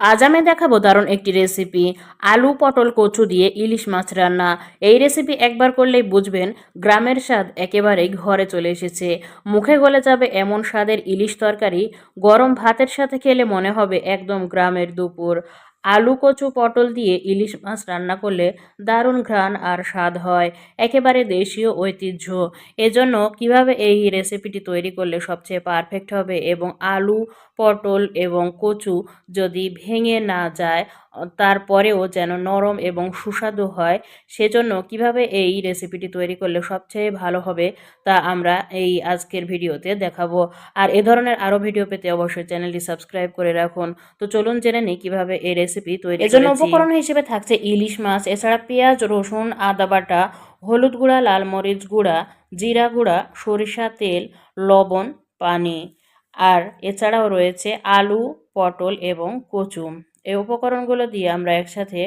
আজ আমি দেখাবো দারুণ একটি রেসিপি আলু, পটল, কচু দিয়ে ইলিশ মাছ রান্না। এই রেসিপি একবার করলেই বুঝবেন গ্রামের স্বাদ একেবারেই ঘরে চলে এসেছে। মুখে গলে যাবে এমন স্বাদের ইলিশ তরকারি, গরম ভাতের সাথে খেলে মনে হবে একদম গ্রামের দুপুর। আলু, কচু, পটল দিয়ে ইলিশ মাছ রান্না করলে দারুণ ঘ্রাণ আর স্বাদ হয়। একেবারে দেশীয় ঐতিহ্য। এজন্য কীভাবে এই রেসিপিটি তৈরি করলে সবচেয়ে পারফেক্ট হবে এবং আলু, পটল এবং কচু যদি ভেঙে না যায় তারপরেও যেন নরম এবং সুস্বাদু হয় সেজন্য কীভাবে এই রেসিপিটি তৈরি করলে সবচেয়ে ভালো হবে তা আমরা এই আজকের ভিডিওতে দেখাবো। আর এ ধরনের আরও ভিডিও পেতে অবশ্যই চ্যানেলটি সাবস্ক্রাইব করে রাখুন। তো চলুন জেনে নিই কীভাবে এই রেসিপি তৈরি এজন্য উপকরণ হিসেবে থাকছে ইলিশ মাছ এছাড়া পেঁয়াজ রসুন আদা বাটা হলুদ গুঁড়া লাল মরিচ গুঁড়া জিরা গুঁড়া সরিষা তেল লবণ পানি। আর এছাড়াও রয়েছে আলু পটল এবং কচু এই উপকরণগুলো দিয়ে আমরা একসাথে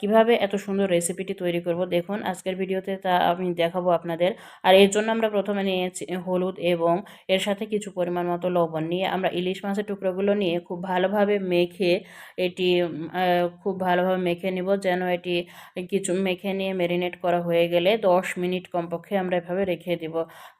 কীভাবে এত সুন্দর রেসিপিটি তৈরি করব? দেখুন, আজকের ভিডিওতে তা আমি দেখাবো আপনাদের। আর এর জন্য আমরা প্রথমে নিয়েছি হলুদ এবং এর সাথে কিছু পরিমাণ মতো লবণ নিয়ে আমরা ইলিশ মাছের টুকরোগুলো নিয়ে খুব ভালোভাবে মেখে এটি খুব ভালোভাবে মেখে নিব যেন এটি কিছু মেখে নিয়ে ম্যারিনেট করা হয়ে গেলে দশ মিনিট কমপক্ষে আমরা এভাবে রেখে দিব।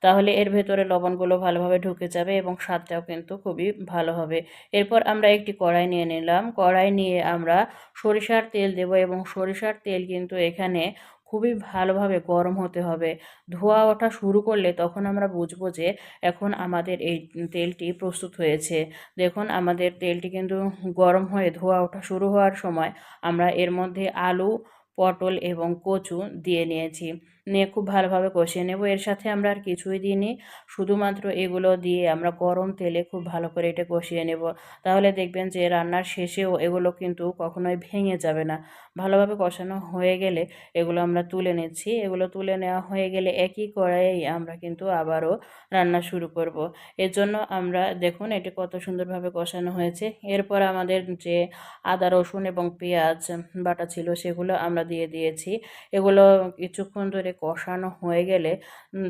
তাহলে এর ভেতরে লবণগুলো ভালোভাবে ঢুকে যাবে এবং স্বাদটাও কিন্তু খুবই ভালো হবে। এরপর আমরা একটি কড়াই নিয়ে নিলাম। কড়াই নিয়ে আমরা সরিষার তেল দেব এবং সরিষার তেল কিন্তু এখানে খুবই ভালোভাবে গরম হতে হবে। ধোয়া ওঠা শুরু করলে তখন আমরা বুঝব যে এখন আমাদের এই তেলটি প্রস্তুত হয়েছে। দেখুন, আমাদের তেলটি কিন্তু গরম হয়ে ধোয়া ওঠা শুরু হওয়ার সময় আমরা এর মধ্যে আলু, পটল এবং কচু দিয়ে নিয়েছি। নিয়ে খুব ভালোভাবে কষিয়ে নেব। এর সাথে আমরা আর কিছুই দিইনি। শুধুমাত্র এগুলো দিয়ে আমরা গরম তেলে খুব ভালো করে এটা কষিয়ে নেব। তাহলে দেখবেন যে রান্নার শেষেও এগুলো কিন্তু কখনোই ভেঙে যাবে না। ভালোভাবে কষানো হয়ে গেলে এগুলো আমরা তুলে নিচ্ছি। এগুলো তুলে নেওয়া হয়ে গেলে একই কড়াইয়েই আমরা কিন্তু আবারও রান্না শুরু করব। এর জন্য আমরা দেখুন এটি কত সুন্দরভাবে কষানো হয়েছে। এরপর আমাদের যে আদা, রসুন এবং পেঁয়াজ বাটা ছিল সেগুলো আমরা দিয়ে দিয়েছি। এগুলো কিছুক্ষণ ধরে কষানো হয়ে গেলে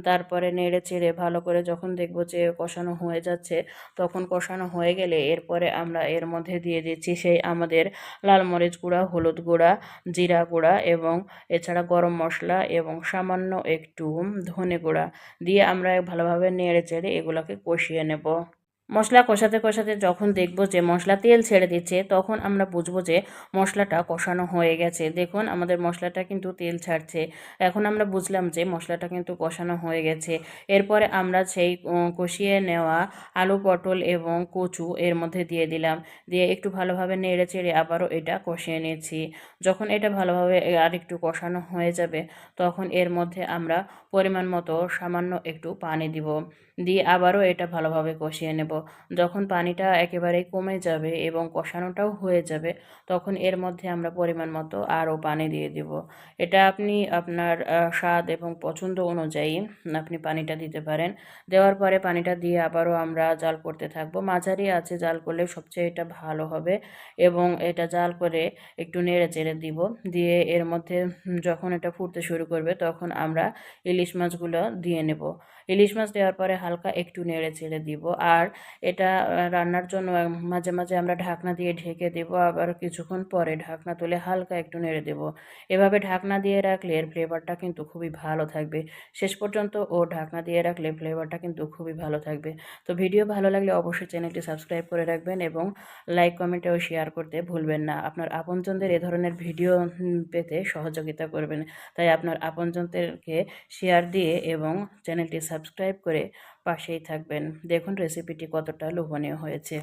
তারপরে নেড়ে চেড়ে ভালো করে যখন দেখব যে কষানো হয়ে যাচ্ছে, তখন কষানো হয়ে গেলে এরপরে আমরা এর মধ্যে দিয়ে দিচ্ছি সেই আমাদের লাল মরিচ গুঁড়া, হলুদ গুঁড়া, জিরা গুঁড়া এবং এছাড়া গরম মশলা এবং সামান্য একটু ধনে গুঁড়া দিয়ে আমরা ভালোভাবে নেড়ে চেড়ে এগুলোকে কষিয়ে নেব। মশলা কষাতে কষাতে যখন দেখব যে মশলা তেল ছেড়ে দিচ্ছে, তখন আমরা বুঝব যে মশলাটা কষানো হয়ে গেছে। দেখুন, আমাদের মশলাটা কিন্তু তেল ছাড়ছে। এখন আমরা বুঝলাম যে মশলাটা কিন্তু কষানো হয়ে গেছে। এরপরে আমরা সেই কষিয়ে নেওয়া আলু, পটল এবং কচু এর মধ্যে দিয়ে দিলাম। দিয়ে একটু ভালোভাবে নেড়ে চেড়ে আবারও এটা কষিয়ে নিয়েছি যখন এটা ভালোভাবে আর একটু কষানো হয়ে যাবে, তখন এর মধ্যে আমরা পরিমাণ মতো সামান্য একটু পানি দিব। দিয়ে আবারও এটা ভালোভাবে কষিয়ে নেব। যখন পানিটা একেবারেই কমে যাবে এবং কষানোটাও হয়ে যাবে, তখন এর মধ্যে আমরা পরিমাণ মতো আরও পানি দিয়ে দিব। এটা আপনি আপনার স্বাদ এবং পছন্দ অনুযায়ী আপনি পানিটা দিতে পারেন। দেওয়ার পরে পানিটা দিয়ে আবারও আমরা জাল করতে থাকব। মাঝারি আছে জাল করলে সবচেয়ে এটা ভালো হবে এবং এটা জাল করে একটু নেড়ে চেড়ে দিব। দিয়ে এর মধ্যে যখন এটা ফুটতে শুরু করবে তখন আমরা ইলিশ মাছগুলো দিয়ে নেব। ইলিশ মাছ দেওয়ার পরে হালকা একটু নেড়ে চেড়ে দিব। আর এটা রান্নার জন্য মাঝে মাঝে আমরা ঢাকনা দিয়ে ঢেকে দেব, আবার কিছুক্ষণ পরে ঢাকনা তুলে হালকা একটু নেড়ে দেব। এভাবে ঢাকনা দিয়ে রাখলে এর ফ্লেভারটা কিন্তু খুবই ভালো থাকবে। শেষ পর্যন্ত ও ঢাকনা দিয়ে রাখলে ফ্লেভারটা কিন্তু খুবই ভালো থাকবে। তো ভিডিও ভালো লাগলে অবশ্যই চ্যানেলটি সাবস্ক্রাইব করে রাখবেন এবং লাইক কমেন্টেও শেয়ার করতে ভুলবেন না। আপনার আপনজনদের এ ধরনের ভিডিও পেতে সহযোগিতা করবেন। তাই আপনার আপনজনদেরকে শেয়ার দিয়ে এবং চ্যানেলটি সাবস্ক্রাইব করে পাশেই থাকবেন। দেখুন রেসিপিটি কতটা লোভনীয় হয়েছে।